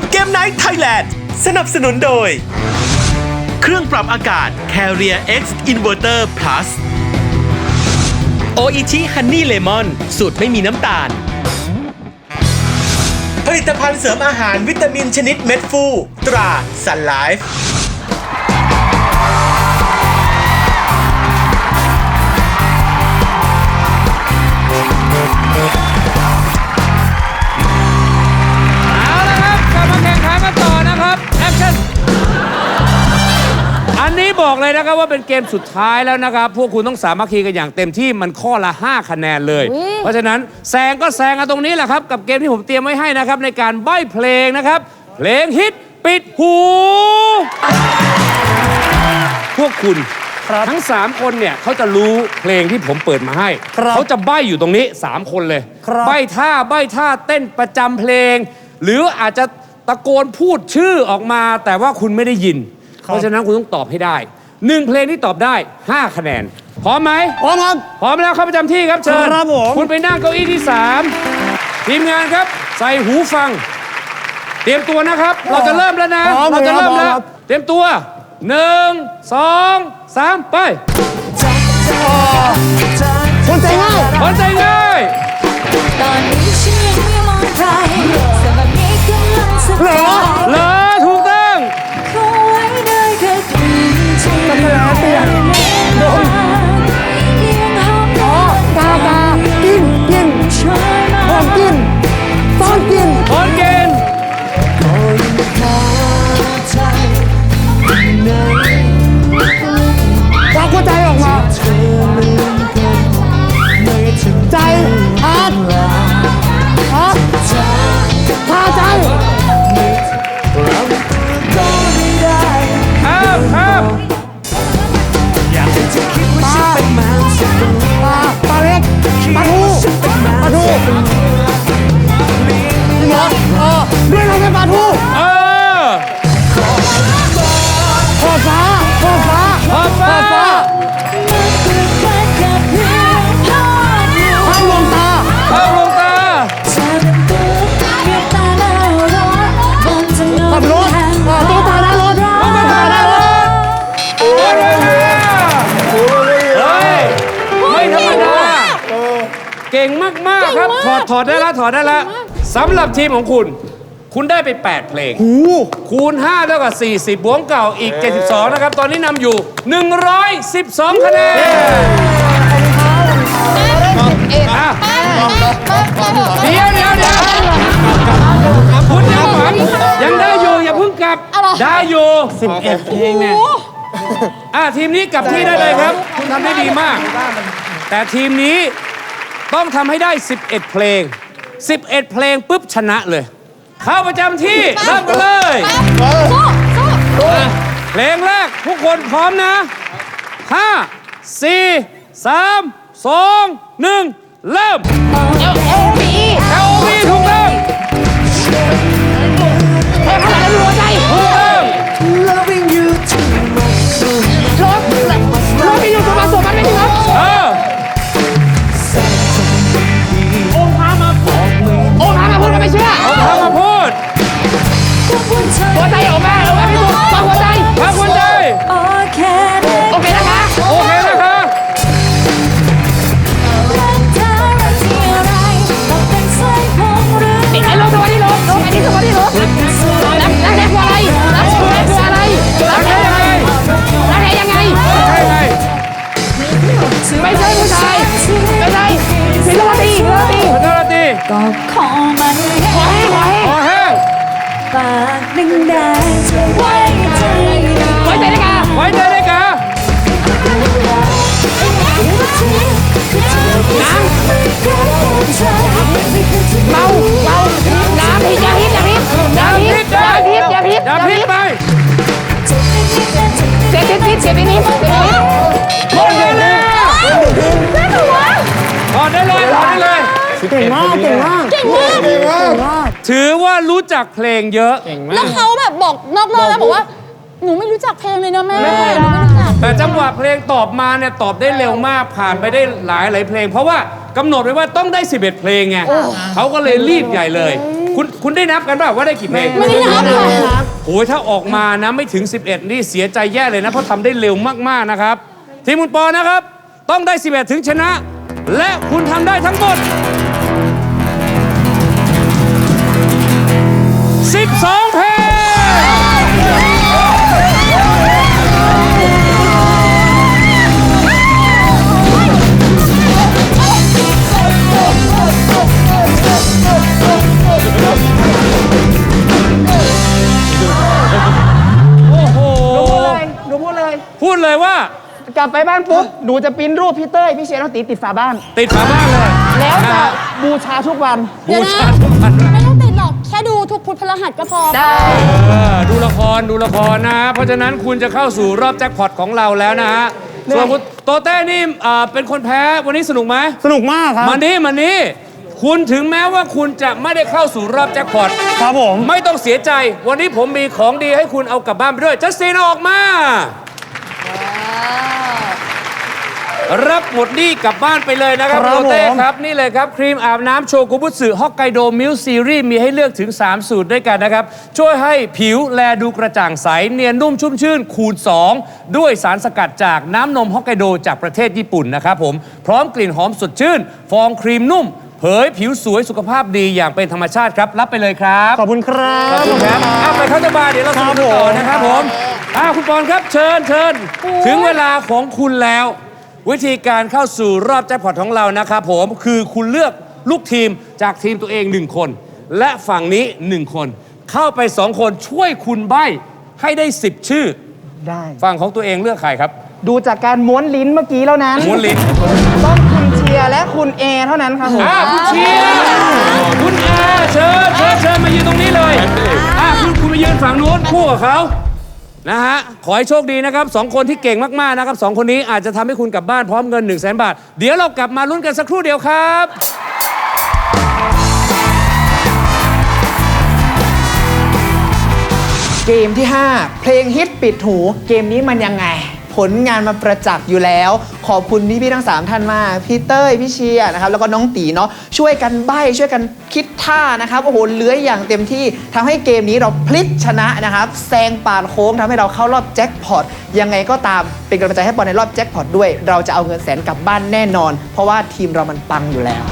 ดเกมไนท์ไทยแลนด์สนับสนุนโดย เครื่องปรับอากาศ Carrier X Inverter Plus โออิชิฮันนี่เลมอนสูตรไม่มีน้ำตาล ผลิตภัณฑ์เสริมอาหารวิตามินชนิดเม็ดฟู ตราสันไลฟ์ เลยนะครับว่าเป็นเกมสุดท้ายแล้วนะครับ พวกคุณต้องสามัคคีกันอย่างเต็มที่มันข้อละ 5 คะแนนเลยเพราะฉะนั้นแซงก็แซงกันตรงนี้แหละครับ กับเกมที่ผมเตรียมไว้ให้นะครับ ในการใบ้เพลงนะครับ เพลงฮิตปิดหู พวกคุณทั้ง 3 คนเนี่ยเขาจะรู้เพลงที่ผมเปิดมาให้เขาจะใบ้อยู่ตรงนี้ 3 คนเลยใบ้ท่าใบ้ท่าเต้นประจำเพลง หรืออาจจะตะโกนพูดชื่อออกมา แต่ว่าคุณไม่ได้ยิน เพราะฉะนั้นคุณต้องตอบให้ได้ หนึ่งเพลงที่ตอบได้ 5 คะแนน พร้อมไหม พร้อมครับ พร้อมแล้วเข้าประจำที่ครับเชิญครับผม คุณไปนั่งเก้าอี้ที่ 3 ทีมงานครับ ใส่หูฟัง เตรียมตัวนะครับ เราจะเริ่มแล้วนะ พร้อมเราจะเริ่มพร้อมแล้ว ครับ เตรียมตัวหนึ่งสองสามไปคนใจง่ายคนใจง่าย เก่งมากๆครับ ถอดถอดได้แล้วถอดได้แล้วสำหรับทีมของคุณ คุณได้ไป 8 เพลง คูณ 5 เท่ากับ 40 บวกเก่าอีก 72 นะครับ ตอนนี้นำอยู่ 112 คะแนนอะเดี๋ยวเดี๋ยวเดี๋ยวคุณยังหวังยังได้อยู่ อย่าเพิ่งกลับ ได้อยู่ 11 เพลงเนี่ยอะทีมนี้กลับที่ได้เลยครับ คุณทำได้ดีมาก แต่ทีมนี้ ต้องทำให้ได้ 11 เพลง 11 เพลงปุ๊บชนะเลย เข้าประจำที่เริ่มกันเลย สู้สู้เพลงแรกทุกคนพร้อมนะ 5 4 3 2 1 เริ่ม เอลเอบี LOV ถูกต้องเอลอะไรรัวใจ ก็ขอมันขอให้ปากดึงแดงไว้ใจไว้ใจได้กะไว้ใจได้กะน้ำเมาเมาน้ำพิษอย่าพิษอย่าพิษอย่าพิษอย่าพิษอย่าพิษอย่าพิษไปเสียพิษพิษเสียพิษพิษเสียพิษหมดเวลาน่ากลัวถอได้เลยถอได้เลยเก่งมาก รู้จักเพลงเยอะ แล้วเขาแบบบอกนอกรอบแล้วบอกว่า หนูไม่รู้จักเพลงเลยนะแม่หนูไม่รู้จัก แต่จังหวะเพลงตอบมาเนี่ยตอบได้เร็วมากผ่านไปได้หลายหลายเพลง เพราะว่ากำหนดไว้ว่าต้องได้ 11 เพลงไงเขาก็เลยรีบใหญ่เลย คุณคุณได้นับกันเปล่าว่าได้กี่เพลงไม่ได้นับค่ะโอ้ยถ้าออกมานะไม่ถึง 11 นี่เสียใจแย่เลยนะเพราะทำได้เร็วมากๆนะครับ ทีมคุณปอนะครับ ต้องได้ 11 ถึงชนะ และคุณทำได้ทั้งหมด 12เพลงโอ้โหหนูพูดเลย พูดเลยว่ากลับไปบ้านปุ๊บ หนูจะปริ้นรูปพี่เต้ย พี่เชียร์น้องตีติดฝาบ้าน ติดฝาบ้านเลยแล้วนะจะฮะบูชาทุกวัน บูชาทุกวัน อกแค่ดูทุกพุธพฤหัสก็พอได้เออดูละครดูละครนะฮะเพราะฉะนั้นคุณจะเข้าสู่รอบแจ็คพอตของเราแล้วนะฮะส่วนคุณโตเต้นี่อ่าเป็นคนแพ้วันนี้สนุกไหมสนุกมากครับ มานี้มานี้คุณถึงแม้ว่าคุณจะไม่ได้เข้าสู่รอบแจ็คพอตครับผม ไม่ต้องเสียใจ วันนี้ผมมีของดีให้คุณเอากลับบ้านไปด้วยจัสตินเอาออกมา รับหมดหนี้กลับบ้านไปเลยนะครับครับโรเต้ผม ครับ นี่เลยครับ ครีมอาบน้ำโชกุบุสึฮอกไกโดมิลซีรีส์มีให้เลือกถึง 3 สูตรด้วยกันนะครับ ช่วยให้ผิวแลดูกระจ่างใส เนียนนุ่มชุ่มชื่นคูณ 2 ด้วยสารสกัดจากน้ำนมฮอกไกโดจากประเทศญี่ปุ่นนะครับผม พร้อมกลิ่นหอมสดชื่น ฟองครีมนุ่ม เผยผิวสวยสุขภาพดีอย่างเป็นธรรมชาติครับ รับไปเลยครับ ขอบคุณครัขอบบคุณครับเอาไปเข้าตบาร์เดี๋ยวเราสนุกกันต่อนะครับผมอ้าวคุณปอนครับเชิญเชิญ ถึงเวลาของคุณแล้ว วิธีการเข้าสู่รอบแจ็คพอตของเรานะครับผมคือคุณเลือกลูกทีมจากทีมตัวเองหนึ่งคน และฝั่งนี้หนึ่งคน เข้าไปสองคนช่วยคุณใบ้ให้ได้ 10 ชื่อ ได้ ฝั่งของตัวเองเลือกใครครับ ดูจากการม้วนลิ้นเมื่อกี้แล้วนั้นม้วนลิ้น ต้องคุณเชียร์และคุณเอเท่านั้นครับผมอ่าคุณเชียร์คุณอาเชิญเชิญเชิญมายืนตรงนี้เลยอ่าคุณคุณมายืนฝั่งนู้นคู่กับเขา นะฮะ ขอให้โชคดีนะครับสองคนที่เก่งมากๆนะครับสองคนนี้อาจจะทำให้คุณกลับบ้านพร้อมเงิน 1 0 0 0 0แบาท เดี๋ยวเรากลับมาลุ้นกันสักครู่เดียวครับ เกมที่ 5 เพลงฮิตปิดหูเกมนี้มันยังไง ผลงานมาประจักษ์อยู่แล้ว ขอบคุณพี่ทั้ง 3 ท่านมากพี่เต้ยพี่เชียร์นะครับแล้วก็น้องตีเนาะช่วยกันใบ้ช่วยกันคิดท่านะครับโอ้โหเลื้อยอย่างเต็มที่ทำให้เกมนี้เราพลิกชนะนะครับแซงปาดโค้งทำให้เราเข้ารอบแจ็คพอตยังไงก็ตามเป็นกำลังใจให้บอลในรอบแจ็คพอตด้วย เราจะเอาเงินแสนกลับบ้านแน่นอน เพราะว่าทีมเรามันปังอยู่แล้ว